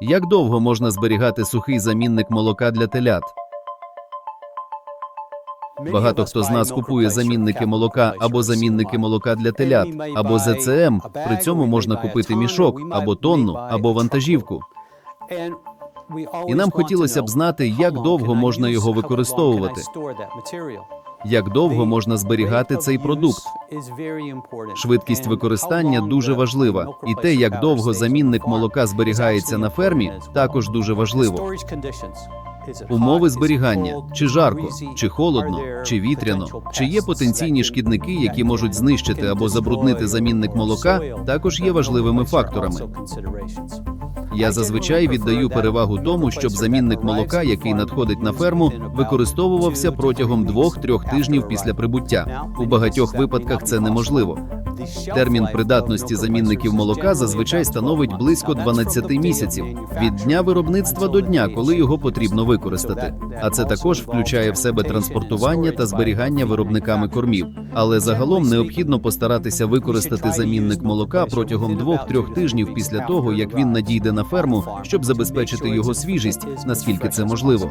Як довго можна зберігати сухий замінник молока для телят? Багато хто з нас купує замінники молока або замінники молока для телят, або ЗЦМ. При цьому можна купити мішок або тонну, або вантажівку. І нам хотілося б знати, як довго можна його використовувати. Як довго можна зберігати цей продукт? Швидкість використання дуже важлива, і те, як довго замінник молока зберігається на фермі, також дуже важливо. Умови зберігання чи жарко, чи холодно, чи вітряно, чи є потенційні шкідники, які можуть знищити або забруднити замінник молока, також є важливими факторами. Я зазвичай віддаю перевагу тому, щоб замінник молока, який надходить на ферму, використовувався протягом двох-трьох тижнів після прибуття. У багатьох випадках це неможливо. Термін придатності замінників молока зазвичай становить близько 12 місяців від дня виробництва до дня, коли його потрібно використати. А це також включає в себе транспортування та зберігання виробниками кормів. Але загалом необхідно постаратися використати замінник молока протягом двох-трьох тижнів після того, як він надійде на ферму, щоб забезпечити його свіжість, наскільки це можливо.